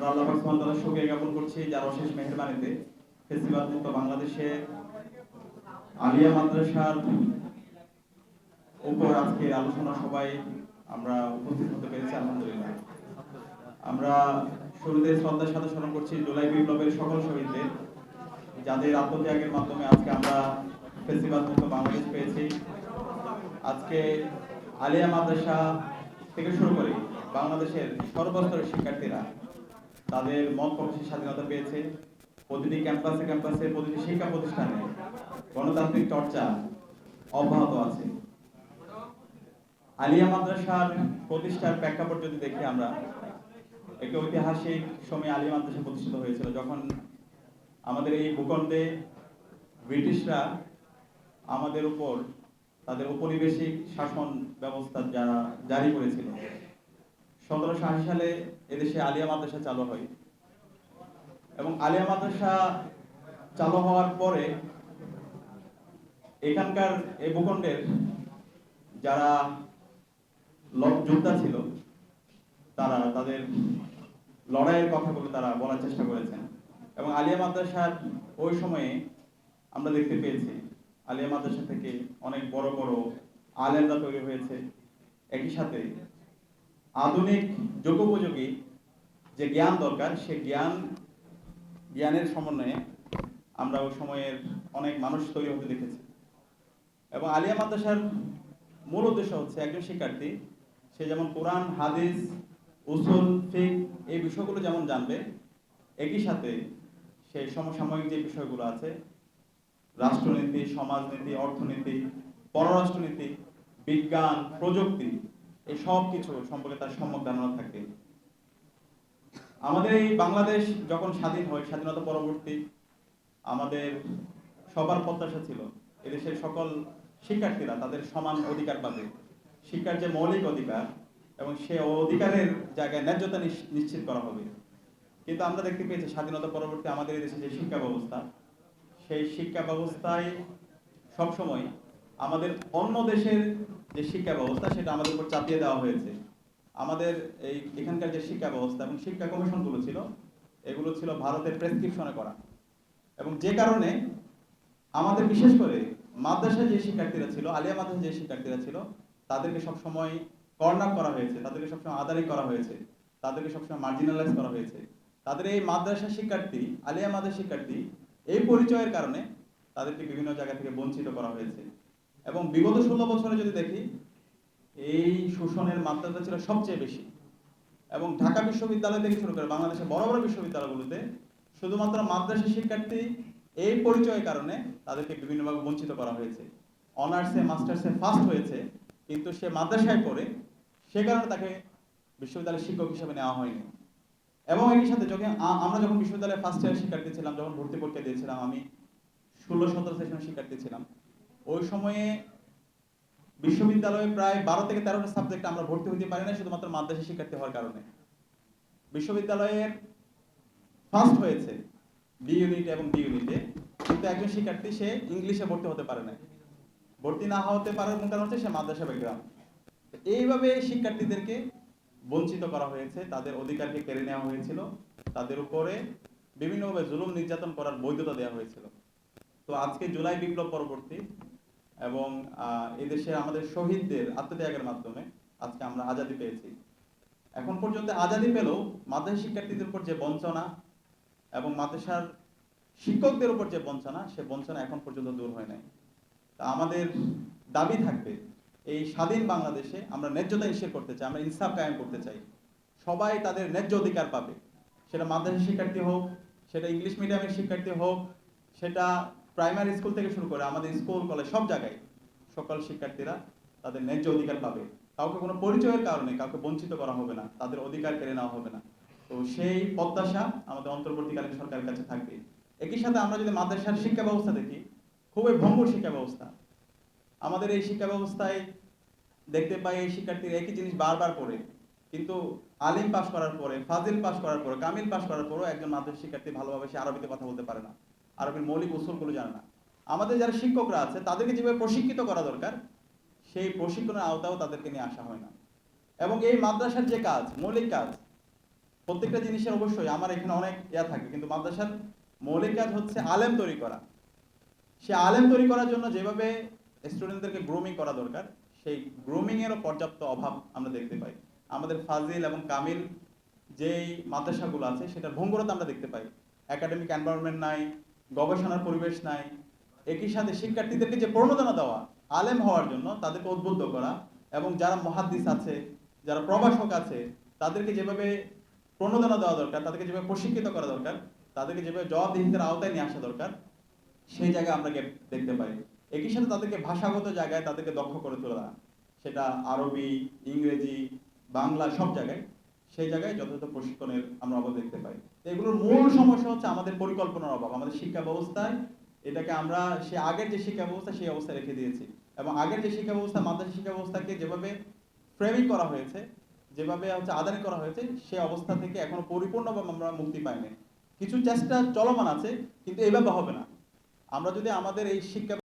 আমরা জ্ঞাপন করছি যার অশেষ মেহেরবানিতে। মুক্ত বাংলাদেশে আলিয়া মাদ্রাসার উপর আজকে আলোচনা সবাই আমরা উপস্থিত হতে পেরেছি, আলহামদুলিল্লাহ। আমরা শুরুতে শ্রদ্ধার সাথে স্মরণ করছি, জুলাই বিপ্লবের সকল শহীদদের, যাদের আত্মত্যাগের মাধ্যমে আজকে আমরা ফেস্টিভাল মুক্ত বাংলাদেশ পেয়েছি। আজকে আলিয়া মাদ্রাসা থেকে শুরু করে বাংলাদেশের সর্বস্তরের শিক্ষার্থীরা তাদের মত প্রকাশের স্বাধীনতা পেয়েছে। প্রতিটি ক্যাম্পাসে ক্যাম্পাসে, প্রতিটি শিক্ষা প্রতিষ্ঠানে গণতান্ত্রিক চর্চা অব্যাহত আছে। আলিয়া মাদ্রাসার প্রতিষ্ঠার প্রেক্ষাপট যদি দেখি আমরা, একটি ঐতিহাসিক সময়ে আলিয়া মাদ্রাসা প্রতিষ্ঠিত হয়েছিল। যখন আমাদের এই ভূখণ্ডে ব্রিটিশরা আমাদের উপর তাদের ঔপনিবেশিক শাসন ব্যবস্থা যারা জারি করেছিল সতেরোশো আশি সালে এদেশে আলিয়া মাদ্রাসা চালু হয়। এবং আলিয়া মাদ্রাসা চালু হওয়ার পরে এখানকার এই ভূখণ্ডের যারা যোদ্ধা ছিল, তারা তাদের লড়াইয়ের কথা কথাগুলো তারা বলার চেষ্টা করেছেন। এবং আলিয়া মাদ্রাসার ওই সময়ে আমরা দেখতে পেয়েছি, আলিয়া মাদ্রাসা থেকে অনেক বড় বড় আলেমরা তৈরি হয়েছে। একই সাথে আধুনিক যোগোপযোগী যে জ্ঞান দরকার, সে জ্ঞান, জ্ঞানের সমন্বয়ে আমরা ওই সময়ের অনেক মানুষ তৈরি হতে দেখেছি। এবং আলিয়া মাদ্রাসার মূল উদ্দেশ্য হচ্ছে একজন শিক্ষার্থী, সে যেমন কোরআন, হাদিস, উসুল, ফিক এই বিষয়গুলো যেমন জানবে, একই সাথে সেই সমসাময়িক যে বিষয়গুলো আছে, রাষ্ট্রনীতি, সমাজনীতি, অর্থনীতি, পররাষ্ট্রনীতি, বিজ্ঞান, প্রযুক্তি এই সব কিছু সম্পর্কে তার সম্যক ধারণা থাকে। আমাদের এই বাংলাদেশ যখন স্বাধীন হয়, স্বাধীনতা পরবর্তী আমাদের সবার প্রত্যাশা ছিল, এদেশের সকল শিক্ষার্থীরা তাদের সমান অধিকার পাবে। শিক্ষার যে মৌলিক অধিকার এবং সে অধিকারের জায়গায় ন্যায্যতা নিশ্চিত করা হবে। কিন্তু আমরা দেখতে পেয়েছি, স্বাধীনতা পরবর্তী আমাদের দেশে যে শিক্ষা ব্যবস্থা, সেই শিক্ষা ব্যবস্থায় সবসময় আমাদের অন্য দেশের যে শিক্ষা ব্যবস্থা, সেটা আমাদের উপর চাপিয়ে দেওয়া হয়েছে। আমাদের এই এখানকার যে শিক্ষা ব্যবস্থা এবং শিক্ষা কমিশনগুলো ছিল, এগুলো ছিল ভারতের প্রেসক্রিপশনে করা। এবং যে কারণে আমাদের বিশেষ করে মাদ্রাসায় যে শিক্ষার্থীরা ছিল, আলিয়া মাদ্রাসায় যে শিক্ষার্থীরা ছিল, তাদেরকে সবসময় কর্নার করা হয়েছে, তাদেরকে সবসময় আদারি করা হয়েছে, তাদেরকে সবসময় মার্জিনালাইজ করা হয়েছে। তাদের এই মাদ্রাসা শিক্ষার্থী, আলিয়া মাদ্রাসা শিক্ষার্থী, এই পরিচয়ের কারণে তাদেরকে বিভিন্ন জায়গা থেকে বঞ্চিত করা হয়েছে। এবং বিগত ষোলো বছরে যদি দেখি, এই শোষণের মাত্রাটা ছিল সবচেয়ে বেশি। এবং ঢাকা বিশ্ববিদ্যালয় থেকে শুরু করে বাংলাদেশের বড় বড় বিশ্ববিদ্যালয়গুলোতে শুধুমাত্র মাদ্রাসা শিক্ষার্থী এই পরিচয়ের কারণে তাদেরকে বিভিন্নভাবে বঞ্চিত করা হয়েছে। অনার্সে, মাস্টার্সে ফার্স্ট হয়েছে, কিন্তু সে মাদ্রাসায় পড়ে সে কারণে তাকে বিশ্ববিদ্যালয়ের শিক্ষক হিসেবে নেওয়া হয়নি। এবং একই সাথে যখন আমরা যখন বিশ্ববিদ্যালয়ে ফার্স্ট ইয়ার শিক্ষার্থী ছিলাম, যখন ভর্তি পরীক্ষা দিয়েছিলাম, আমি ষোলো সতেরো সেশনের শিক্ষার্থী ছিলাম। ওই সময়ে বিশ্ববিদ্যালয়ে প্রায় বারো থেকে তেরোটা সাবজেক্ট আমরা ভর্তি হতে পারি না শুধুমাত্র মাদ্রাসা শিক্ষার্থী হওয়ার কারণে। বিশ্ববিদ্যালয়ের ফার্স্ট হয়েছে বি ইউনিট এবং ডি ইউনিটে কিন্তু একজন শিক্ষার্থী সে ইংলিশে ভর্তি হতে পারে না ভর্তি না হতে পারার মূল কারণ হচ্ছে সে মাদ্রাসা ব্যাকগ্রাউন্ড এইভাবে শিক্ষার্থীদেরকে বঞ্চিত করা হয়েছে, তাদের অধিকারকে কেড়ে নেওয়া হয়েছিল, তাদের উপরে বিভিন্নভাবে জুলুম নির্যাতন করার বৈধতা দেওয়া হয়েছিল। তো আজকে জুলাই বিপ্লব পরবর্তী এবং এদেশের আমাদের শহীদদের আত্মত্যাগের মাধ্যমে আজকে আমরা আজাদি পেয়েছি। এখন পর্যন্ত আজাদি পেলেও মাদ্রাসা শিক্ষার্থীদের উপর যে বঞ্চনা এবং মাদ্রাসার শিক্ষকদের উপর যে বঞ্চনা, সে বঞ্চনা এখন পর্যন্ত দূর হয় নাই। তা আমাদের দাবি থাকবে, এই স্বাধীন বাংলাদেশে আমরা ন্যায্যতা ইনশিওর করতে চাই, আমরা ইনসাফ কায়েম করতে চাই। সবাই তাদের ন্যায্য অধিকার পাবে। সেটা মাদ্রাসা শিক্ষার্থী হোক, সেটা ইংলিশ মিডিয়ামের শিক্ষার্থী হোক, সেটা প্রাইমারি স্কুল থেকে শুরু করে আমাদের স্কুল, কলেজ সব জায়গায় সকল শিক্ষার্থীরা তাদের ন্যায্য অধিকার পাবে। কাউকে কোনো পরিচয়ের কারণে কাউকে বঞ্চিত করা হবে না, তাদের অধিকার কেড়ে নেওয়া হবে না। তো সেই প্রত্যাশা আমাদের অন্তর্বর্তীকালীন সরকারের কাছে থাকবে। একই সাথে আমরা যদি মাদ্রাসার শিক্ষা ব্যবস্থা দেখি, খুবই ভঙ্গুর শিক্ষা ব্যবস্থা। আমাদের এই শিক্ষা ব্যবস্থায় দেখতে পাই এই শিক্ষার্থীরা একই জিনিস বারবার পড়ে কিন্তু আলিম পাশ করার পরে, ফাজিল পাশ করার পরে, কামিল পাশ করার পরেও একজন মাদ্রাসা শিক্ষার্থী ভালোভাবে সে আরবিতে কথা বলতে পারে না। আরবির মৌলিক উসুলগুলো জানে না। আমাদের যারা শিক্ষকরা আছে, তাদেরকে যেভাবে প্রশিক্ষিত করা দরকার, সেই প্রশিক্ষণের আওতাও তাদেরকে নিয়ে আসা হয় না। এবং এই মাদ্রাসার যে কাজ, মৌলিক কাজ, প্রত্যেকটা জিনিসের অবশ্যই আমার এখানে অনেক ইয়া থাকে, কিন্তু মাদ্রাসার মৌলিক কাজ হচ্ছে আলেম তৈরি করা। সে আলেম তৈরি করার জন্য যেভাবে স্টুডেন্টদেরকে গ্রুমিং করা দরকার, সেই গ্রুমিং এরও পর্যাপ্ত অভাব আমরা দেখতে পাই। আমাদের ফাজিল এবং কামিল যেই মাদ্রাসাগুলো আছে সেটা ভঙ্গুরতা আমরা দেখতে পাই। একাডেমিক এনভায়রনমেন্ট নাই গবেষণার পরিবেশ নাই। একই সাথে শিক্ষার্থীদেরকে যে প্রণোদনা দেওয়া, আলেম হওয়ার জন্য তাদেরকে উদ্বুদ্ধ করা এবং যারা মহাদ্দিস আছে, যারা প্রবাসক আছে, তাদেরকে যেভাবে প্রণোদনা দেওয়া দরকার, তাদেরকে যেভাবে প্রশিক্ষিত করা দরকার, তাদেরকে যেভাবে জবাবদিহিতার আওতায় নিয়ে আসা দরকার, সেই জায়গায় আমরা দেখতে পাই। একই সাথে তাদেরকে ভাষাগত জায়গায় তাদেরকে দক্ষ করে তোলা, সেটা আরবি, ইংরেজি, বাংলা সব জায়গায় সেই জায়গায় যথাযথ প্রশিক্ষণের আমরা অভাব দেখতে পাই। এগুলোর মূল সমস্যা হচ্ছে আমাদের পরিকল্পনার অভাব, আমাদের শিক্ষা ব্যবস্থায় এটাকে আমরা সে আগের যে শিক্ষা ব্যবস্থা সেই অবস্থায় রেখে দিয়েছি এবং আগের যে শিক্ষা ব্যবস্থা, মাদ্রাসা শিক্ষা ব্যবস্থাকে যেভাবে ফ্রেমিং করা হয়েছে, যেভাবে হচ্ছে আদানি করা হয়েছে, সে অবস্থা থেকে এখনও পরিপূর্ণভাবে আমরা মুক্তি পাইনি। কিছু চেষ্টা চলমান আছে, কিন্তু এইভাবে হবে না। আমরা যদি আমাদের এই শিক্ষা